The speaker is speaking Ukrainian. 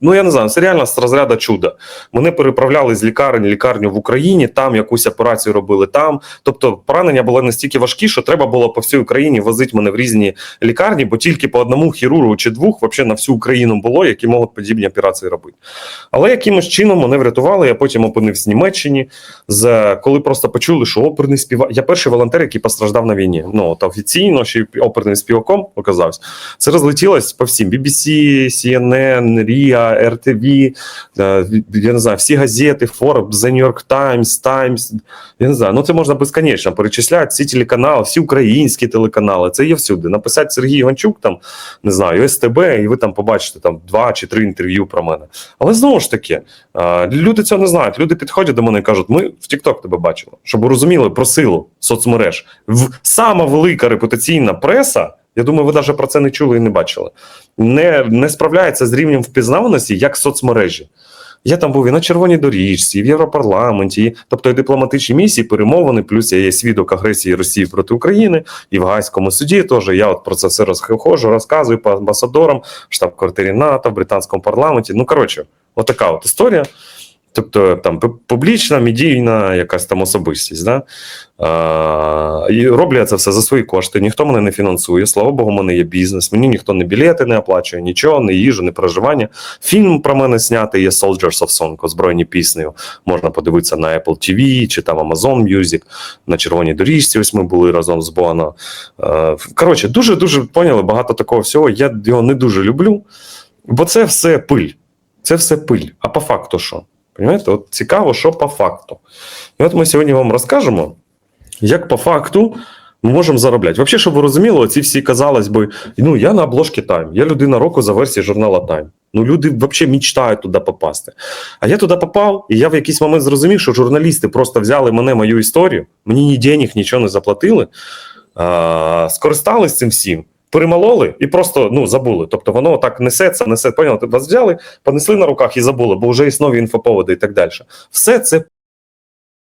Ну я не знаю, це реально з розряду чуда. Мене переправляли з лікарень лікарню в Україні, там якусь операцію робили там. Тобто поранення були настільки важкі, що треба було по всій Україні возити мене в різні лікарні, бо тільки по одному хірургу чи двох взагалі на всю Україну було, які можуть подібні операції робити. Але якимось чином мене врятували. Я потім опинився в Німеччині. З коли просто почули, що оперний співак. Я перший волонтер, який постраждав на війні. Ну та офіційно ще оперним співаком оказався. Це розлетілось по всім: BBC, CNN, RIA, RTV, я не знаю, всі газети, Forbes, The New York Times, Times. Я не знаю, ну це можна безконечно перечисляти. Всі телеканали, всі українські телеканали. Це є всюди. Написати Сергій Іванчук, там не знаю, СТБ, і ви там побачите там два чи три інтерв'ю про мене. Але знову ж таки, люди цього не знають. Люди підходять до мене і кажуть: ми в TikTok тебе бачили, щоб розуміли про силу соцмереж. В сама велика репутаційна преса. Я думаю, ви навіть про це не чули і не бачили. Не, не справляється з рівнем впізнаваності як соцмережі. Я там був і на червоній доріжці, і в Європарламенті, і, тобто і дипломатичні місії, перемовини, плюс я є свідок агресії Росії проти України, і в Гайському суді теж я от про це все розхожу, розказую по амбасадорам, штаб-квартирі НАТО, в британському парламенті. Ну коротше, отака от історія. Тобто там публічна, медійна якась там особистість. Да? А, і роблю я це все за свої кошти. Ніхто мене не фінансує. Слава Богу, мене є бізнес. Мені ніхто не білети не оплачує, нічого, не їжу, не проживання. Фільм про мене знятий є Soldiers of Song, озброєні піснею. Можна подивитися на Apple TV чи там Amazon Music. На червоній доріжці. Ось ми були разом з Боно. Коротше, дуже дуже поняли багато такого всього. Я його не дуже люблю, бо це все пиль. Це все пиль. А по факту що? Понимаєте? От цікаво, що по факту. І от ми сьогодні вам розкажемо, як по факту ми можемо заробляти. Взагалі, щоб ви розуміли, ці всі казалось би, ну я на обложці Time, я людина року за версією журнала Time. Ну, люди взагалі мечтають туди попасти. А я туди попав, і я в якийсь момент зрозумів, що журналісти просто взяли мене, мою історію, мені ні денег, нічого не заплатили, а, скористались цим всім. Перемололи і просто ну забули. Тобто воно так несеться, несе, поняли, вас взяли, понесли на руках і забули, бо вже існує інфоповоди і так далі. Все це